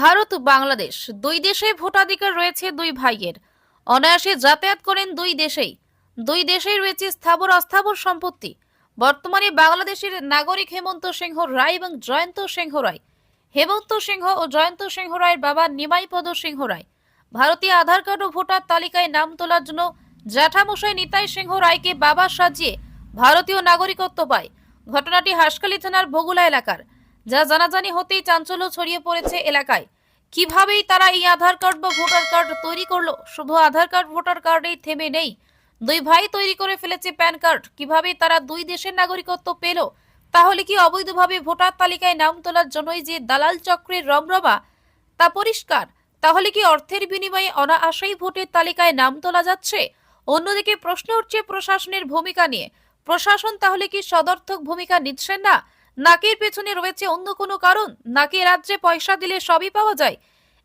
ভারত বাংলাদেশ, দুই দেশে ভোটাধিকার রয়েছে দুই ভাইয়ের। অনায়াসে যাতায়াত করেন দুই দেশেই। দুই দেশেই রয়েছে স্থাবর অস্থাবর সম্পত্তি। বর্তমানে বাংলাদেশের নাগরিক হেমন্ত সিংহ রায় এবং জয়ন্ত সিংহ রায়। হেমন্ত সিংহ ও জয়ন্ত সিংহ রায়ের বাবা নিমাইপদ সিংহ রায়। ভারতীয় আধার কার্ড ও ভোটার তালিকায় নাম তোলার জন্য জ্যাঠামশাই নিতাই সিংহ রায়কে বাবা সাজিয়ে ভারতীয় নাগরিকত্ব পায়। ঘটনাটি হাসখালী থানার বগুলা এলাকার। যা জানাজানি হতেই চাঞ্চল্য ছড়িয়ে পড়েছে এলাকায়। কিভাবেই তারা এই আধার কার্ড বা ভোটার কার্ড তৈরি করল? শুধু আধার কার্ড, ভোটার কার্ডেই থেমে নেই। দুই ভাই তৈরি করে ফেলেছে প্যান কার্ড। কীভাবে তারা দুই দেশের নাগরিকত্ব পেল? তাহলে কি অবৈধভাবে ভোটার তালিকায় নাম তোলার জন্যই যে দালাল চক্রের রমরমা তা পরিষ্কার? তাহলে কি অর্থের বিনিময়ে অনায়াসেই ভোটের তালিকায় নাম তোলা যাচ্ছে? অন্যদিকে প্রশ্ন উঠছে প্রশাসনের ভূমিকা নিয়ে। প্রশাসন তাহলে কি সদর্থক ভূমিকা নিচ্ছেন না? নাকের পেছনে রয়েছে অন্য কোনো কারণ? নাকি রাজ্যে পয়সা দিলে সবই পাওয়া যায়?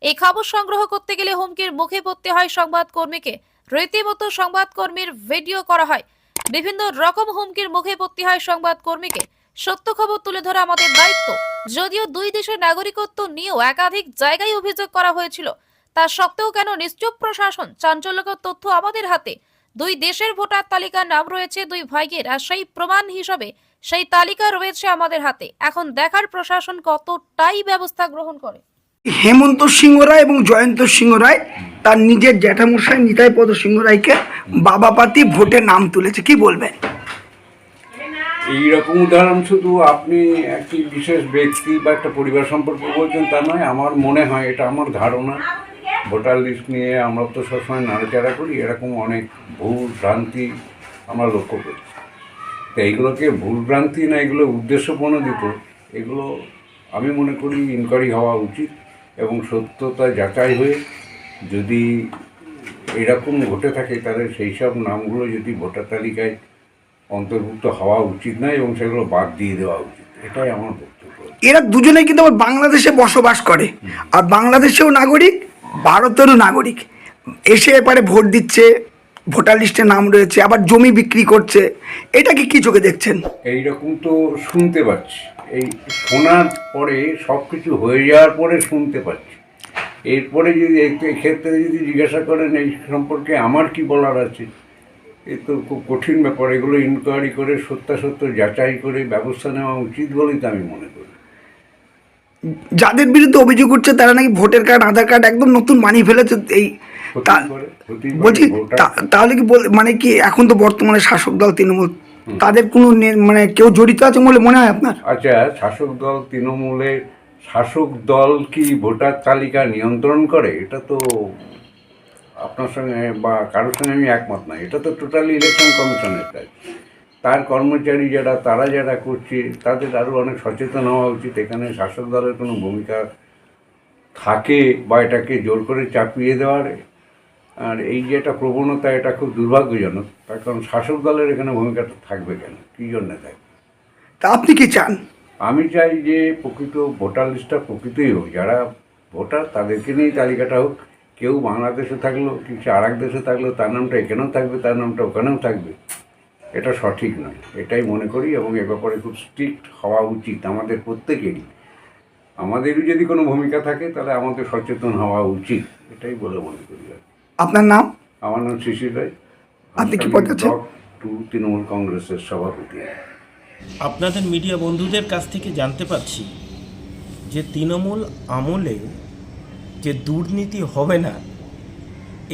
এই খবর সংগ্রহ করতে গেলে হুমকির মুখে পড়তে হয় সংবাদকর্মীকে। রীতিমতো সংবাদকর্মীর ভিডিও করা হয়। বিভিন্ন রকম হুমকির মুখে পড়তে হয় সংবাদকর্মীকে। সত্য খবর তুলে ধরা আমাদের দায়িত্ব। যদিও দুই দেশের নাগরিকত্ব নিয়েও একাধিক জায়গায় অভিযোগ করা হয়েছিল। তা সত্ত্বেও কেন নিশ্চুপ প্রশাসন চাঞ্চল্যকর তথ্য আমাদের হাতে? দুই দেশের ভোটার তালিকার নাম রয়েছে দুই ভাইয়ের আর সেই প্রমাণ হিসাবে সেই তালিকা রয়েছে আমাদের হাতে। এখন দেখার প্রশাসন কতটাই ব্যবস্থা গ্রহণ করে? হেমন্ত সিংহ রায় এবং জয়ন্ত সিংহ রায় তার নিজের জ্যাঠামশাই নিতাই পদ সিংহ রায়কে বাবা পাতি ভোটে নাম তুলেছে। কি বলবেন? এইরকম উদাহরণ শুধু আপনি একটি বিশেষ ব্যক্তি বা একটা পরিবার সম্পর্কে বলছেন তা নয় আমার মনে হয় এটা আমার ধারণা। ভোটার লিস্ট নিয়ে আমরা তো সবসময় নাড়াচাড়া করি এরকম অনেক ভুল ভ্রান্তি আমরা লক্ষ্য করি তো এইগুলোকে ভুল ভ্রান্তি না এগুলো উদ্দেশ্যপ্রণোদিত এগুলো আমি মনে করি ইনকোয়ারি হওয়া উচিত এবং সত্যতা যাচাই হয়ে যদি এরকম ঘটে থাকে, তাহলে সেই সব নামগুলো যদি ভোটার তালিকায় অন্তর্ভুক্ত হওয়া উচিত নয় এবং সেগুলো বাদ দিয়ে দেওয়া উচিত। এটাই আমার বক্তব্য। এরা দুজনে কিন্তু আবার বাংলাদেশে বসবাস করে। আর বাংলাদেশেও নাগরিক, ভারতেরও নাগরিক। এসে এপারে ভোট দিচ্ছে ভোটার লিস্টে নাম রয়েছে আবার জমি বিক্রি করছে এটাকে কি চোখে দেখছেন? এইরকম তো শুনতে পাচ্ছি। এই শোনার পরে সব কিছু হয়ে যাওয়ার পরে শুনতে পাচ্ছি। এরপরে যদি এক্ষেত্রে যদি জিজ্ঞাসা করেন এই সম্পর্কে আমার কি বলার আছে? এ তো খুব কঠিন ব্যাপার। এগুলো ইনকোয়ারি করে সত্যাসত্য যাচাই করে ব্যবস্থা নেওয়া উচিত বলেই তো আমি মনে করি। যাদের বিরুদ্ধে অভিযোগ উঠছে তারা নাকি ভোটার কার্ড আধার কার্ড একদম নতুন বানিয়ে ফেলেছে এই বলছি তাহলে কি বল মানে কি এখন তো বর্তমানে শাসক দল তৃণমূল তাদের কোনো মানে কেউ জড়িত আছে বলে মনে হয় আপনার? আচ্ছা শাসক দল তৃণমূলের শাসক দল কি ভোটার তালিকা নিয়ন্ত্রণ করে? এটা তো আপনার সঙ্গে বা কারোর সঙ্গে আমি একমত নয়। এটা তো টোটালি ইলেকশন কমিশনের কাজ তার কর্মচারী যারা তারা যারা করছে তাদের আরও অনেক সচেতন হওয়া উচিত। এখানে শাসক দলের কোনো ভূমিকা থাকে বা এটাকে জোর করে চাপিয়ে দেওয়ার আর এই যে একটা প্রবণতা এটা খুব দুর্ভাগ্যজনক। তার কারণ শাসক দলের এখানে ভূমিকাটা থাকবে কেন? কী জন্যে থাকবে তা আপনি কি চান? আমি চাই যে প্রকৃত ভোটার লিস্টটা প্রকৃতই হোক। যারা ভোটার তাদেরকে নিয়েই তালিকাটা হোক। কেউ বাংলাদেশে থাকল কিছু আর এক দেশে থাকল তার নামটা এখানেও থাকবে তার নামটা ওখানেও থাকবে। এটা সঠিক নয়। এটাই মনে করি এবং এ ব্যাপারে খুব স্ট্রিক্ট হওয়া উচিত আমাদের প্রত্যেকেরই। আমাদেরই যদি কোনো ভূমিকা থাকে তাহলে আমাদের সচেতন হওয়া উচিত। এটাই বলে মনে করি আর কি। আপনার নাম? আমার নাম শিশির রায়। আপনি কি পদে আছেন? টু তৃণমূল কংগ্রেসের সভাপতি। আপনাদের মিডিয়া বন্ধুদের কাছ থেকে জানতে পারছি যে তৃণমূল আমলে যে দুর্নীতি হবে না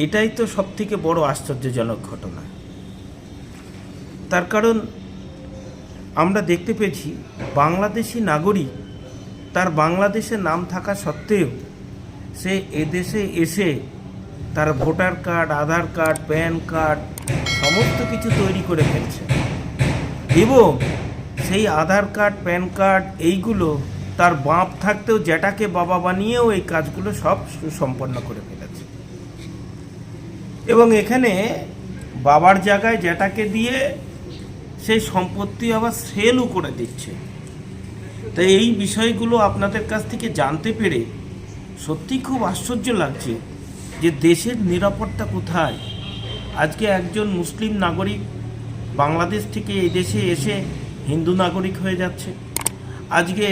এটাই তো সবথেকে বড় আশ্চর্যজনক ঘটনা। তার কারণ আমরা দেখতে পেয়েছি বাংলাদেশি নাগরিক তার বাংলাদেশে নাম থাকা সত্ত্বেও সে এদেশে এসে তার voter card, Aadhaar card, PAN card, সমস্ত কিছু তৈরি করে ফেলছে। এবং সেই আধার কার্ড, প্যান কার্ড এইগুলো তার বাপ থাকতেও যেটাকে বাবা বানিয়েও এই কাজগুলো সব সুসম্পন্ন করে ফেলেছে। এবং এখানে বাবার জায়গায় যেটাকে দিয়ে সেই সম্পত্তি আবার সেলও করে দিচ্ছে। তাই এই বিষয়গুলো আপনাদের কাছ থেকে জানতে পেরে সত্যি খুব আশ্চর্য লাগছে যে দেশের নিরাপত্তা কোথায়? আজকে একজন মুসলিম নাগরিক বাংলাদেশ থেকে এই দেশে এসে হিন্দু নাগরিক হয়ে যাচ্ছে। আজকে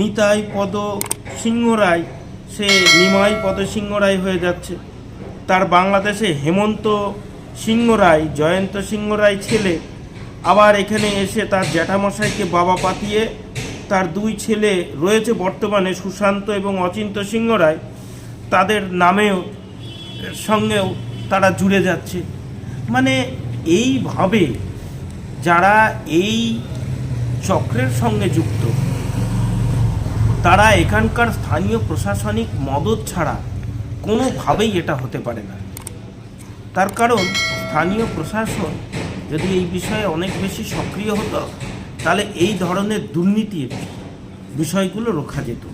নিতাই পদ সিংহ রায়, সে নিমাই পদ সিংহ রায় হয়ে যাচ্ছে। তার বাংলাদেশে হেমন্ত সিংহ রায়, জয়ন্ত সিংহ রায় ছেলে। আবার এখানে এসে তার জ্যাঠামশাইকে বাবা পাতিয়ে তার দুই ছেলে রয়েছে বর্তমানে সুশান্ত এবং অচিন্ত সিংহ রায়। তাদের নামেও সঙ্গেও তারা জুড়ে যাচ্ছে। মানে এইভাবে যারা এই চক্রের সঙ্গে যুক্ত, তারা এখানকার স্থানীয় প্রশাসনিক মদত ছাড়া কোনোভাবেই এটা হতে পারে না। তার কারণ, স্থানীয় প্রশাসন যদি এই বিষয়ে অনেক বেশি সক্রিয় হতো, তাহলে এই ধরনের দুর্নীতির বিষয়গুলো রোখা যেত।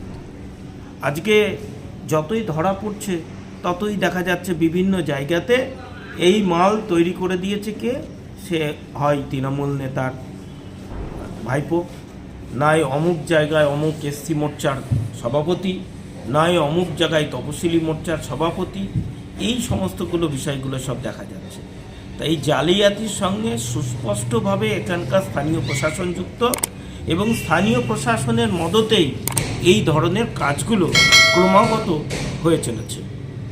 আজকে যতই ধরা পড়ছে ততই দেখা যাচ্ছে বিভিন্ন জায়গাতে এই মাল তৈরি করে দিয়েছে কে? সে হয় তৃণমূল নেতার ভাইপো। নয় অমুক জায়গায় অমুক এসসি মোর্চার সভাপতি নয় অমুক জায়গায় তপশিলি মোর্চার সভাপতি। এই সমস্তগুলো বিষয়গুলো সব দেখা যাচ্ছে। তাই এই জালিয়াতির সঙ্গে সুস্পষ্টভাবে এখানকার স্থানীয় প্রশাসন যুক্ত এবং স্থানীয় প্রশাসনের মদতেই এই ধরনের কাজগুলো ক্রমাগত হয়ে চলেছে।